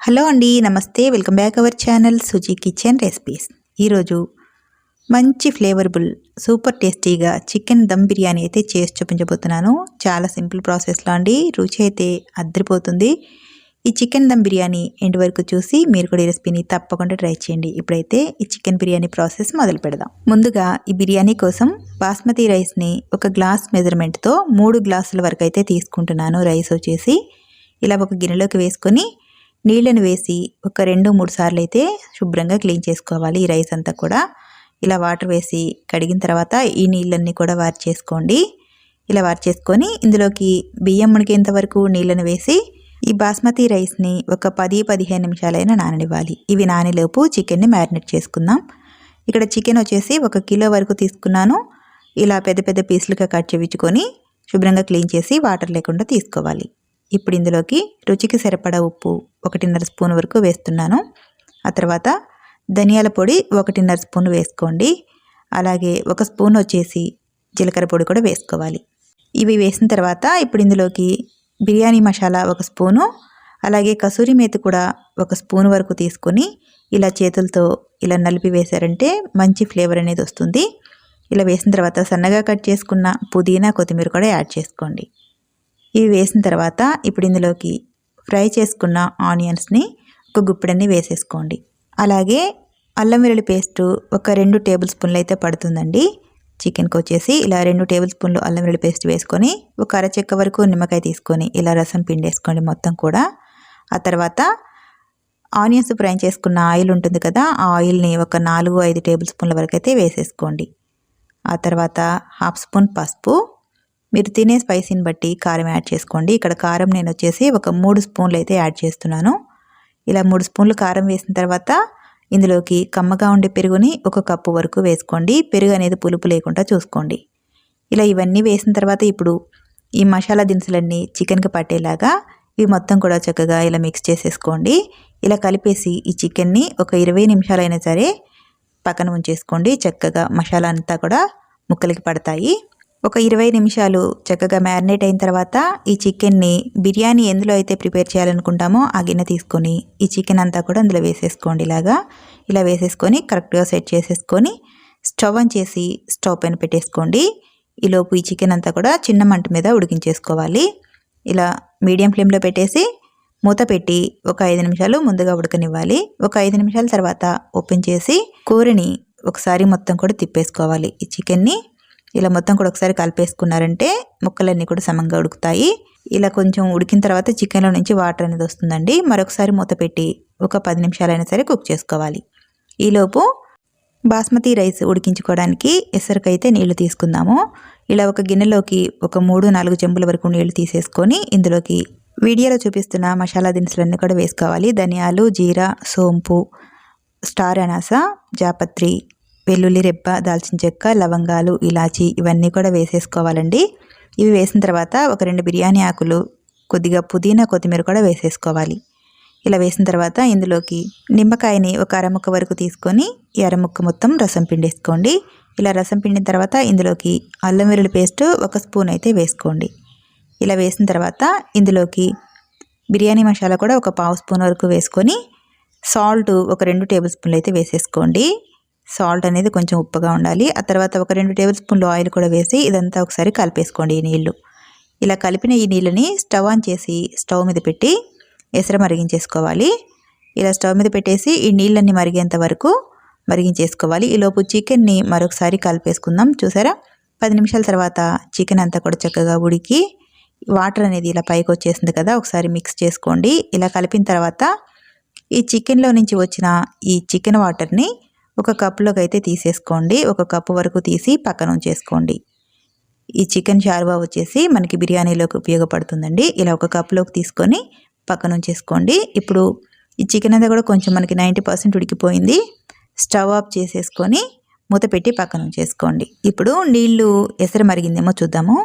Hello అండి నమస్తే. Welcome back our channel Suji kitchen recipes. ఈరోజు మంచి ఫ్లేవర్బుల్ సూపర్ టేస్టీగా చికెన్ దమ్ బిర్యానీ అయితే చేసి చూపించబోతున్నాను. చాలా సింపుల్ ప్రాసెస్లో అండి. రుచి అయితే అద్దరిపోతుంది. ఈ చికెన్ దమ్ బిర్యానీ ఎండ్ వరకు చూసి మీరు కూడా ఈ రెసిపీని తప్పకుండా ట్రై చేయండి. ఇప్పుడైతే ఈ చికెన్ బిర్యానీ ప్రాసెస్ మొదలు పెడదాం. ముందుగా ఈ బిర్యానీ కోసం బాస్మతి రైస్ని ఒక గ్లాస్ మెజర్మెంట్తో మూడు గ్లాసుల వరకు అయితే తీసుకుంటున్నాను రైస్ వచ్చేసి. ఇలా ఒక గిన్నెలోకి వేసుకొని నీళ్ళను వేసి ఒక రెండు మూడు సార్లు అయితే శుభ్రంగా క్లీన్ చేసుకోవాలి ఈ రైస్ అంతా కూడా. ఇలా వాటర్ వేసి కడిగిన తర్వాత ఈ నీళ్ళన్నీ కూడా వారి చేసుకోండి. ఇలా వారి చేసుకొని ఇందులోకి బియ్యం మునిగేంత వరకు నీళ్ళను వేసి ఈ బాస్మతి రైస్ని ఒక పది పదిహేను నిమిషాలైనా నాననివ్వాలి. ఇవి నానిలోపు చికెన్ని మ్యారినేట్ చేసుకుందాం. ఇక్కడ చికెన్ వచ్చేసి ఒక కిలో వరకు తీసుకున్నాను. ఇలా పెద్ద పెద్ద పీసులుగా కట్ చేయించుకొని శుభ్రంగా క్లీన్ చేసి వాటర్ లేకుండా తీసుకోవాలి. ఇప్పుడు ఇందులోకి రుచికి సరిపడా ఉప్పు ఒకటిన్నర స్పూన్ వరకు వేస్తున్నాను. ఆ తర్వాత ధనియాల పొడి ఒకటిన్నర స్పూన్ వేసుకోండి. అలాగే ఒక స్పూన్ వచ్చేసి జీలకర్ర పొడి కూడా వేసుకోవాలి. ఇవి వేసిన తర్వాత ఇప్పుడు ఇందులోకి బిర్యానీ మసాలా ఒక స్పూను అలాగే కసూరి మేతి కూడా ఒక స్పూన్ వరకు తీసుకొని ఇలా చేతులతో ఇలా నలిపి వేశారంటే మంచి ఫ్లేవర్ అనేది వస్తుంది. ఇలా వేసిన తర్వాత సన్నగా కట్ చేసుకున్న పుదీనా కొత్తిమీర కూడా యాడ్ చేసుకోండి. ఇవి వేసిన తర్వాత ఇప్పుడు ఇందులోకి ఫ్రై చేసుకున్న ఆనియన్స్ని ఒక గుప్పెడన్ని వేసేసుకోండి. అలాగే అల్లం వెల్లుల్లి పేస్టు ఒక రెండు టేబుల్ స్పూన్లు అయితే పడుతుందండి. చికెన్కి వచ్చేసి ఇలా రెండు టేబుల్ స్పూన్లు అల్లం వెల్లుల్లి పేస్ట్ వేసుకొని ఒక అరచెక్క వరకు నిమ్మకాయ తీసుకొని ఇలా రసం పిండేసుకోండి మొత్తం కూడా. ఆ తర్వాత ఆనియన్స్ ఫ్రై చేసుకున్న ఆయిల్ ఉంటుంది కదా ఆ ఆయిల్ని ఒక నాలుగు ఐదు టేబుల్ స్పూన్ల వరకు అయితే వేసేసుకోండి. ఆ తర్వాత హాఫ్ స్పూన్ పసుపు మీరు తినే స్పైసీని బట్టి కారం యాడ్ చేసుకోండి. ఇక్కడ కారం నేను వచ్చేసి ఒక మూడు స్పూన్లు అయితే యాడ్ చేస్తున్నాను. ఇలా మూడు స్పూన్లు కారం వేసిన తర్వాత ఇందులోకి కమ్మగా ఉండే పెరుగుని ఒక కప్పు వరకు వేసుకోండి. పెరుగు అనేది పులుపు లేకుండా చూసుకోండి. ఇలా ఇవన్నీ వేసిన తర్వాత ఇప్పుడు ఈ మసాలా దినుసులన్నీ చికెన్కి పట్టేలాగా ఇవి మొత్తం కూడా చక్కగా ఇలా మిక్స్ చేసేసుకోండి. ఇలా కలిపేసి ఈ చికెన్ని ఒక ఇరవై నిమిషాలైనా సరే పక్కన ఉంచేసుకోండి. చక్కగా మసాలా అంతా కూడా ముక్కలకి పడతాయి. ఒక ఇరవై నిమిషాలు చక్కగా మ్యారినేట్ అయిన తర్వాత ఈ చికెన్ని బిర్యానీ ఎందులో అయితే ప్రిపేర్ చేయాలనుకుంటామో ఆ గిన్నె తీసుకొని ఈ చికెన్ అంతా కూడా అందులో వేసేసుకోండి ఇలాగా. ఇలా వేసేసుకొని కరెక్ట్గా సెట్ చేసేసుకొని స్టవ్ ఆన్ చేసి స్టవ్ పైన పెట్టేసుకోండి. ఈలోపు ఈ చికెన్ అంతా కూడా చిన్న మంట మీద ఉడికించేసుకోవాలి. ఇలా మీడియం ఫ్లేమ్లో పెట్టేసి మూత పెట్టి ఒక ఐదు నిమిషాలు ముందుగా ఉడకనివ్వాలి. ఒక ఐదు నిమిషాల తర్వాత ఓపెన్ చేసి కూరని ఒకసారి మొత్తం కూడా తిప్పేసుకోవాలి ఈ చికెన్ని. ఇలా మొత్తం కూడా ఒకసారి కలిపేసుకున్నారంటే ముక్కలన్నీ కూడా సమంగా ఉడుకుతాయి. ఇలా కొంచెం ఉడికిన తర్వాత చికెన్లో నుంచి వాటర్ అనేది వస్తుందండి. మరొకసారి మూత పెట్టి ఒక పది నిమిషాలైనా సరే కుక్ చేసుకోవాలి. ఈలోపు బాస్మతి రైస్ ఉడికించుకోవడానికి ఎసరికైతే నీళ్ళు తీసుకుందాము. ఇలా ఒక గిన్నెలోకి ఒక మూడు నాలుగు చెంబుల వరకు నీళ్ళు తీసేసుకొని ఇందులోకి వీడియోలో చూపిస్తున్న మసాలా దినుసులన్నీ కూడా వేసుకోవాలి. ధనియాలు జీరా సోంపు స్టార్ అనాస జాపత్రి వెల్లుల్లి రెబ్బ దాల్చిన చెక్క లవంగాలు ఇలాచి ఇవన్నీ కూడా వేసేసుకోవాలండి. ఇవి వేసిన తర్వాత ఒక రెండు బిర్యానీ ఆకులు కొద్దిగా పుదీనా కొత్తిమీర కూడా వేసేసుకోవాలి. ఇలా వేసిన తర్వాత ఇందులోకి నిమ్మకాయని ఒక అరముక్క వరకు తీసుకొని ఈ అరముక్క మొత్తం రసం పిండేసుకోండి. ఇలా రసం పిండిన తర్వాత ఇందులోకి అల్లం వెల్లుల్లి పేస్ట్ ఒక స్పూన్ అయితే వేసుకోండి. ఇలా వేసిన తర్వాత ఇందులోకి బిర్యానీ మసాలా కూడా ఒక పావు స్పూన్ వరకు వేసుకొని సాల్ట్ ఒక రెండు టేబుల్ స్పూన్లు అయితే వేసేసుకోండి. సాల్ట్ అనేది కొంచెం ఉప్పుగా ఉండాలి. ఆ తర్వాత ఒక రెండు టేబుల్ స్పూన్లు ఆయిల్ కూడా వేసి ఇదంతా ఒకసారి కలిపేసుకోండి ఈ నీళ్ళు. ఇలా కలిపిన ఈ నీళ్ళని స్టవ్ ఆన్ చేసి స్టవ్ మీద పెట్టి ఎసర మరిగించేసుకోవాలి. ఇలా స్టవ్ మీద పెట్టేసి ఈ నీళ్ళన్నీ మరిగేంత వరకు మరిగించేసుకోవాలి. ఈలోపు చికెన్ని మరొకసారి కలిపేసుకుందాం. చూసారా? పది నిమిషాల తర్వాత చికెన్ అంతా కూడా చక్కగా ఉడికి వాటర్ అనేది ఇలా పైకి వచ్చేసింది కదా ఒకసారి మిక్స్ చేసుకోండి. ఇలా కలిపిన తర్వాత ఈ చికెన్లో నుంచి వచ్చిన ఈ చికెన్ వాటర్ని ఒక కప్పులోకి అయితే తీసేసుకోండి. ఒక కప్పు వరకు తీసి పక్కన ఉంచేసుకోండి. ఈ చికెన్ షార్వా వచ్చేసి మనకి బిర్యానీలోకి ఉపయోగపడుతుందండి. ఇలా ఒక కప్లోకి తీసుకొని పక్కన ఉంచేసుకోండి. ఇప్పుడు ఈ చికెన్ అంతా కూడా కొంచెం మనకి నైంటీ పర్సెంట్ ఉడికిపోయింది. స్టవ్ ఆఫ్ చేసేసుకొని మూత పెట్టి పక్కన ఉంచేసుకోండి. ఇప్పుడు నీళ్ళు ఎసరు మరిగిందేమో చూద్దాము.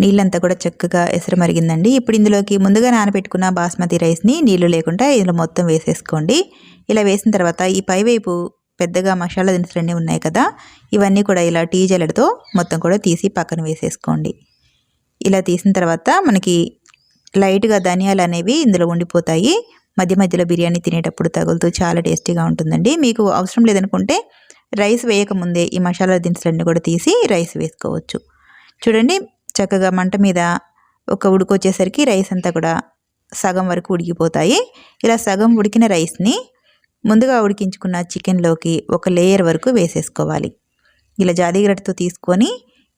నీళ్ళంతా కూడా చక్కగా ఎసరు మరిగిందండి. ఇప్పుడు ఇందులోకి ముందుగా నానబెట్టుకున్న బాస్మతి రైస్ని నీళ్ళు లేకుండా ఇందులో మొత్తం వేసేసుకోండి. ఇలా వేసిన తర్వాత ఈ పైవైపు పెద్దగా మసాలా దినుసులన్నీ ఉన్నాయి కదా ఇవన్నీ కూడా ఇలా టీ జల్లెడతో మొత్తం కూడా తీసి పక్కన వేసేసుకోండి. ఇలా తీసిన తర్వాత మనకి లైట్గా ధనియాలు అనేవి ఇందులో ఉండిపోతాయి. మధ్య మధ్యలో బిర్యానీ తినేటప్పుడు తగులుతూ చాలా టేస్టీగా ఉంటుందండి. మీకు అవసరం లేదనుకుంటే రైస్ వేయకముందే ఈ మసాలా దినుసులన్నీ కూడా తీసి రైస్ వేసుకోవచ్చు. చూడండి చక్కగా మంట మీద ఒక ఉడికొచ్చేసరికి రైస్ అంతా కూడా సగం వరకు ఉడికిపోతాయి. ఇలా సగం ఉడికిన రైస్ని ముందుగా ఉడికించుకున్న చికెన్లోకి ఒక లేయర్ వరకు వేసేసుకోవాలి. ఇలా జాదీగడ్డతో తీసుకొని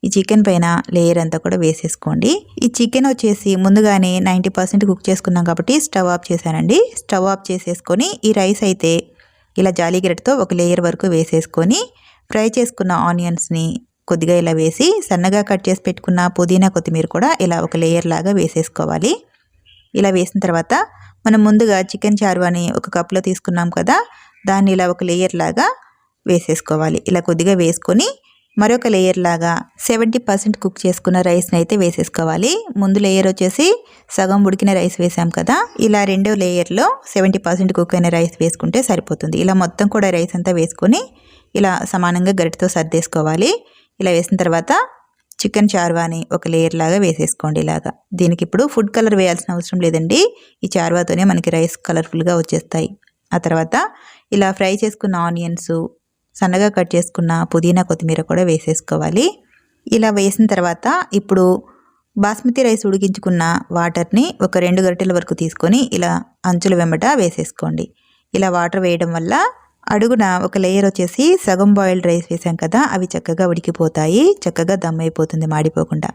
ఈ చికెన్ పైన లేయర్ అంతా కూడా వేసేసుకోండి. ఈ చికెన్ వచ్చేసి ముందుగానే నైంటీ పర్సెంట్ కుక్ చేసుకున్నాం కాబట్టి స్టవ్ ఆఫ్ చేశానండి. స్టవ్ ఆఫ్ చేసేసుకొని ఈ రైస్ అయితే ఇలా జాలీగడ్డతో ఒక లేయర్ వరకు వేసేసుకొని ఫ్రై చేసుకున్న ఆనియన్స్ని కొద్దిగా ఇలా వేసి సన్నగా కట్ చేసి పెట్టుకున్న పుదీనా కొత్తిమీర కూడా ఇలా ఒక లేయర్ లాగా వేసేసుకోవాలి. ఇలా వేసిన తర్వాత మనం ముందుగా చికెన్ చారువాని ఒక కప్లో తీసుకున్నాం కదా దాన్ని ఇలా ఒక లేయర్ లాగా వేసేసుకోవాలి. ఇలా కొద్దిగా వేసుకొని మరొక లేయర్ లాగా సెవెంటీ పర్సెంట్ కుక్ చేసుకున్న రైస్ని అయితే వేసేసుకోవాలి. ముందు లేయర్ వచ్చేసి సగం ఉడికిన రైస్ వేసాం కదా ఇలా రెండో లేయర్లో సెవెంటీ పర్సెంట్ కుక్ అయిన రైస్ వేసుకుంటే సరిపోతుంది. ఇలా మొత్తం కూడా రైస్ అంతా వేసుకొని ఇలా సమానంగా గరిటతో సర్దేసుకోవాలి. ఇలా వేసిన తర్వాత చికెన్ చార్వాని ఒక లేయర్ లాగా వేసేసుకోండి ఇలాగా. దీనికి ఇప్పుడు ఫుడ్ కలర్ వేయాల్సిన అవసరం లేదండి. ఈ చార్వాతోనే మనకి రైస్ కలర్ఫుల్గా వచ్చేస్తాయి. ఆ తర్వాత ఇలా ఫ్రై చేసుకున్న ఆనియన్స్ సన్నగా కట్ చేసుకున్న పుదీనా కొత్తిమీర కూడా వేసేసుకోవాలి. ఇలా వేసిన తర్వాత ఇప్పుడు బాస్మతి రైస్ ఉడికించుకున్న వాటర్ని ఒక రెండు గరిటెల వరకు తీసుకొని ఇలా అంచుల వెంబట వేసేసుకోండి. ఇలా వాటర్ వేయడం వల్ల అడుగున ఒక లేయర్ వచ్చేసి సగం బాయిల్డ్ రైస్ వేసాం కదా అవి చక్కగా ఉడికిపోతాయి చక్కగా దమ్ అయిపోతుంది మాడిపోకుండా.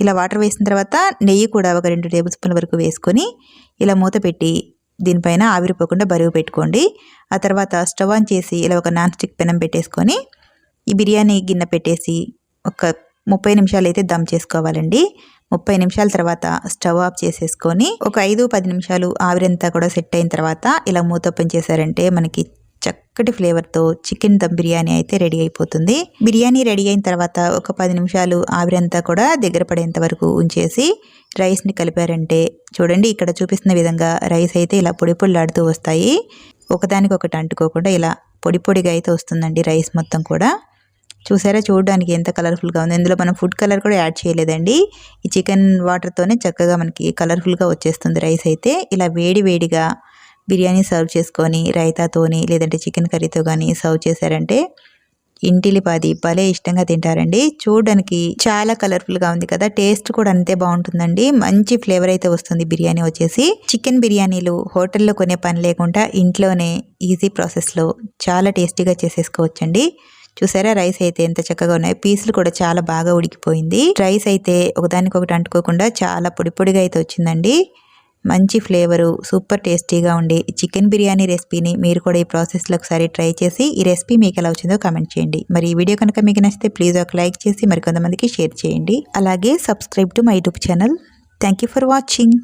ఇలా వాటర్ వేసిన తర్వాత నెయ్యి కూడా ఒక రెండు టేబుల్ స్పూన్ల వరకు వేసుకొని ఇలా మూత పెట్టి దీనిపైన ఆవిరిపోకుండా బరువు పెట్టుకోండి. ఆ తర్వాత స్టవ్ ఆన్ చేసి ఇలా ఒక నాన్ స్టిక్ పెనం పెట్టేసుకొని ఈ బిర్యానీ గిన్నె పెట్టేసి ఒక ముప్పై నిమిషాలు అయితే దమ్ చేసుకోవాలండి. ముప్పై నిమిషాల తర్వాత స్టవ్ ఆఫ్ చేసేసుకొని ఒక ఐదు పది నిమిషాలు ఆవిరంతా కూడా సెట్ అయిన తర్వాత ఇలా మూత ఓపెన్ చేశారంటే మనకి చక్కటి ఫ్లేవర్తో చికెన్ దమ్ బిర్యానీ అయితే రెడీ అయిపోతుంది. బిర్యానీ రెడీ అయిన తర్వాత ఒక పది నిమిషాలు ఆవిరంతా కూడా దగ్గర పడేంత వరకు ఉంచేసి రైస్ని కలిపారంటే చూడండి ఇక్కడ చూపిస్తున్న విధంగా రైస్ అయితే ఇలా పొడి పొడిలాడుతూ వస్తాయి. ఒకదానికొకటి అంటుకోకుండా ఇలా పొడి పొడిగా అయితే వస్తుందండి రైస్ మొత్తం కూడా. చూసారా చూడడానికి ఎంత కలర్ఫుల్గా ఉంది. ఇందులో మనం ఫుడ్ కలర్ కూడా యాడ్ చేయలేదండి. ఈ చికెన్ వాటర్తోనే చక్కగా మనకి కలర్ఫుల్గా వచ్చేస్తుంది రైస్ అయితే. ఇలా వేడి వేడిగా బిర్యానీ సర్వ్ చేసుకొని రైతాతోని లేదంటే చికెన్ కర్రీతో కానీ సర్వ్ చేశారంటే ఇంటిలిపాది భలే ఇష్టంగా తింటారండి. చూడడానికి చాలా కలర్ఫుల్గా ఉంది కదా. టేస్ట్ కూడా అంతే బాగుంటుందండి. మంచి ఫ్లేవర్ అయితే వస్తుంది బిర్యానీ వచ్చేసి. చికెన్ బిర్యానీలు హోటల్లో కొనే పని లేకుండా ఇంట్లోనే ఈజీ ప్రాసెస్లో చాలా టేస్టీగా చేసేసుకోవచ్చండి. చూసారా రైస్ అయితే ఎంత చక్కగా ఉన్నాయి. పీసులు కూడా చాలా బాగా ఉడికిపోయింది. రైస్ అయితే ఒకదానికొకటి అంటుకోకుండా చాలా పొడి పొడిగా అయితే వచ్చిందండి. మంచి ఫ్లేవరు సూపర్ టేస్టీగా ఉండే చికెన్ బిర్యానీ రెసిపీని మీరు కూడా ఈ ప్రాసెస్లో ఒకసారి ట్రై చేసి ఈ రెసిపీ మీకు ఎలా వచ్చిందో కామెంట్ చేయండి. మరి ఈ వీడియో కనుక మీకు నచ్చితే ప్లీజ్ ఒక లైక్ చేసి మరి కొంతమందికి షేర్ చేయండి. అలాగే subscribe to my YouTube channel. Thank you for watching.